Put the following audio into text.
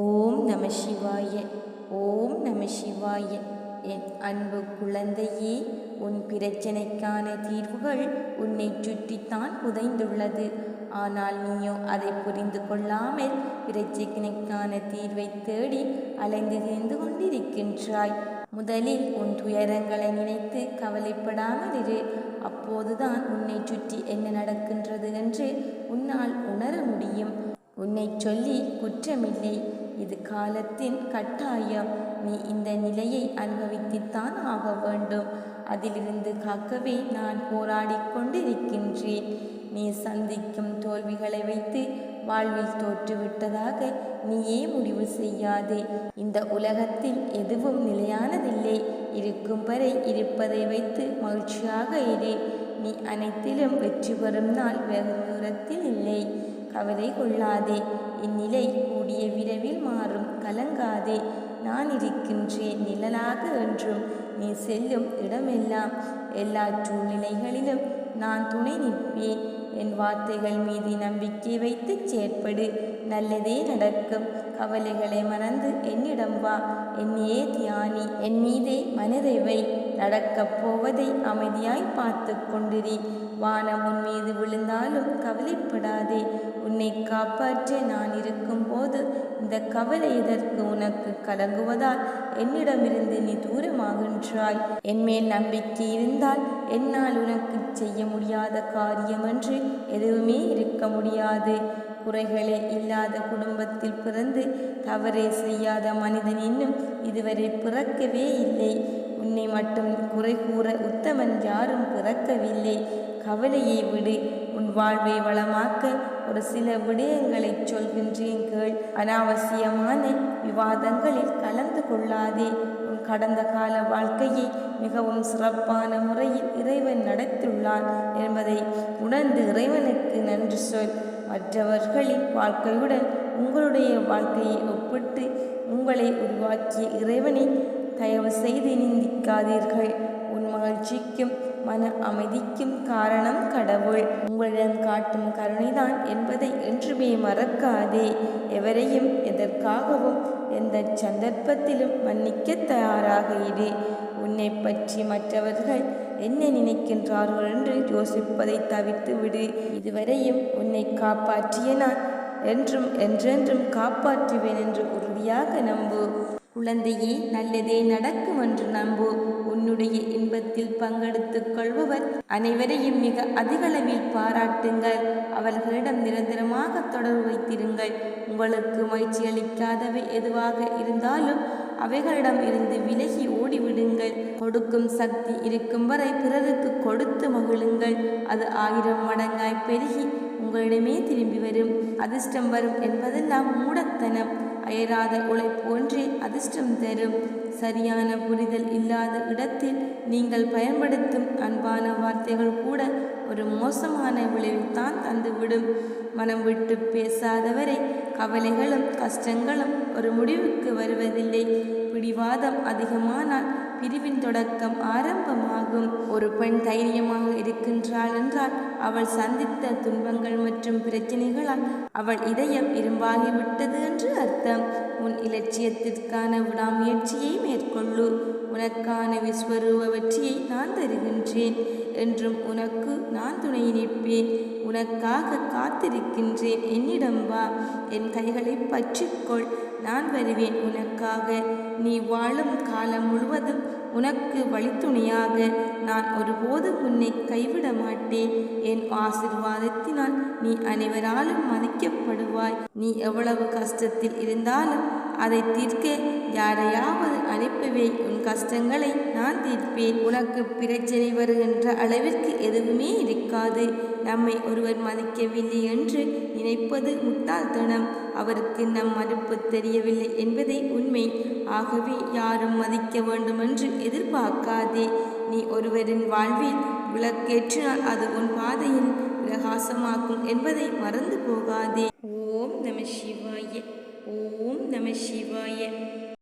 ஓம் நம சிவாய ஓம் நம சிவாய. என் அன்பு குழந்தையே உன் பிரச்சனைக்கான தீர்வுகள் உன்னை சுற்றித்தான் புதைந்துள்ளது. ஆனால் நீயோ அதை புரிந்து கொள்ளாமல் பிரச்சனைக்கான தீர்வை தேடி அலைந்து திரிந்து கொண்டிருக்கின்றாய். முதலில் உன் துயரங்களை நினைத்து கவலைப்படாமல் இரு. அப்போதுதான் உன்னை சுற்றி என்ன நடக்கின்றது என்று உன்னால் உணர முடியும். உன்னை சொல்லி குற்றமில்லை. இது காலத்தின் கட்டாயம். நீ இந்த நிலையை அனுபவித்துத்தான் ஆக வேண்டும். அதிலிருந்து காக்கவே நான் போராடி கொண்டிருக்கின்றேன். நீ சந்திக்கும் தோல்விகளை வைத்து வாழ்வில் தோற்றுவிட்டதாக நீயே முடிவு செய்யாதே. இந்த உலகத்தில் எதுவும் நிலையானதில்லை. இருக்கும் வரை இருப்பதை வைத்து மகிழ்ச்சியாக இரு. நீ அனைத்திலும் வெற்றி பெறும் நாள் வெகு தூரத்தில் இல்லை. கவலை கொள்ளாதே. இந்நிலை கூடிய விரைவில் மாறும். கலங்காதே. நான் இருக்கின்றேன். நிழலாக என்றும் நீ செல்லும் இடமெல்லாம் எல்லா சூழ்நிலைகளிலும் நான் துணை நிற்பேன். என் வார்த்தைகள் மீது நம்பிக்கை வைத்து செயற்படு. நல்லதே நடக்கும். கவலைகளை மறந்து என்னிடம் வா. என்னையே தியானி. என் மீதே மனதை வை. நடக்கப் போவதை அமைதியாய் பார்த்து கொண்டிரி. வானம் உன் மீது விழுந்தாலும் கவலைப்படாதே. உன்னை காப்பாற்ற நான் இருக்கும் போது இந்த கவலை எதற்கு உனக்கு கலங்குவதால்? என்னிடமிருந்து நீ தூரமாகின்றாய். என்மேல் நம்பிக்கை இருந்தால் என்னால் உனக்கு செய்ய முடியாத காரியம் என்று எதுவுமே இருக்க முடியாது. குறைகளே இல்லாத குடும்பத்தில் பிறந்து தவறே செய்யாத மனிதன் இன்னும் இதுவரை பிறக்கவே இல்லை. உன்னை மட்டும் குறை கூற உத்தமன் யாரும் பிறக்கவில்லை. கவலையை விடு. உன் வாழ்வை வளமாக்க ஒரு சில விடயங்களை சொல்கின்றேன் கேள். அனாவசியமான விவாதங்களில் கலந்து கொள்ளாதே. கடந்த கால வாழ்க்கையை மிகவும் சிறப்பான முறையில் இறைவன் நடத்தியுள்ளான் என்பதை உணர்ந்து இறைவனுக்கு நன்றி சொல். மற்றவர்களின் வாழ்க்கையுடன் உங்களுடைய வாழ்க்கையை ஒப்பிட்டு உங்களை உருவாக்கிய இறைவனை தயவு செய்து நிந்திக்காதீர்கள். உன் மகிழ்ச்சிக்கும் மன அமைதிக்கும் காரணம் கடவுள் உங்களிடம் காட்டும் கருணைதான் என்பதை என்றுமே மறக்காதே. எவரையும் எதற்காகவும் எந்த சந்தர்ப்பத்திலும் மன்னிக்க தயாராக இரு. உன்னை பற்றி மற்றவர்கள் என்ன நினைக்கின்றார்கள் என்று யோசிப்பதை தவிர்த்து விடு. இதுவரையும் உன்னை காப்பாற்றிய நான் என்றும் என்றென்றும் காப்பாற்றுவேன் என்று உறுதியாக நம்பு. குழந்தையே நல்லதே நடக்கும் என்று நம்பு. உன்னுடைய இன்பத்தில் பங்கெடுத்துக் கொள்பவர். அனைவரையும் மிக அதிகளவில் பாராட்டுங்கள். அவர்களிடம் நிரந்தரமாக தொடர்பு வைத்திருங்கள். உங்களுக்கு மகிழ்ச்சி அளிக்காதவை எதுவாக இருந்தாலும் அவைகளிடம் இருந்து விலகி ஓடிவிடுங்கள். கொடுக்கும் சக்தி இருக்கும் வரை பிறருக்கு கொடுத்து மகிழுங்கள். அது ஆயிரம் மடங்காய் பெருகி உங்களிடமே திரும்பி வரும். அதிர்ஷ்டம் வரும் என்பதெல்லாம் மூடத்தனம். அயராத உழைப்பு ஒன்றே அதிர்ஷ்டம் தரும். சரியான புரிதல் இல்லாத இடத்தில் நீங்கள் பயன்படுத்தும் அன்பான வார்த்தைகள் கூட ஒரு மோசமான விளைவைத்தான் தந்துவிடும். மனம் விட்டு பேசாதவரை கவலைகளும் கஷ்டங்களும் ஒரு முடிவுக்கு வருவதில்லை. பிடிவாதம் அதிகமானால் பிரிவின் தொடக்கம் ஆரம்பமாகும். ஒரு பெண் தைரியமாக இருக்கின்றாள் என்றால் அவள் சந்தித்த துன்பங்கள் மற்றும் பிரச்சனைகளால் அவள் இதயம் இரும்பாகிவிட்டது என்று அர்த்தம். உன் இலட்சியத்திற்கான விடாமுயற்சியை மேற்கொள்ளு. உனக்கான விஸ்வரூப வெற்றியை நான் தருகின்றேன் என்றும் உனக்கு நான் துணை நிற்பேன். உனக்காக காத்திருக்கின்றேன். என்னிடம் வா. என் கைகளை பற்றிக்கொள். நான் வருவேன் உனக்காக. நீ வாழும் காலம் முழுவதும் உனக்கு வழித்துணையாக நான் ஒருபோது உன்னை கைவிட மாட்டேன். என் ஆசிர்வாதத்தினால் நீ அனைவராலும் மதிக்கப்படுவாய். நீ எவ்வளவு கஷ்டத்தில் இருந்தாலும் அதை தீர்க்க யாரையாவது அனுப்பவே உன் கஷ்டங்களை நான் தீர்ப்பேன். உனக்கு பிரச்சனை வருகின்ற அளவிற்கு எதுவுமே இருக்காது. நம்மை ஒருவர் மதிக்கவில்லை என்று நினைப்பது முட்டாள்தனம். அவருக்கு நம் மறுப்பு தெரியவில்லை என்பதே உண்மை. ஆகவே யாரும் மதிக்க வேண்டுமென்று எதிர்பார்க்காதே. நீ ஒருவரின் வாழ்வில் விளக்கேற்றினால் அது உன் பாதையில் பிரகாசமாக்கும் என்பதை மறந்து போகாதே. ஓம் நம சிவாய. ஓம் நம சிவாய.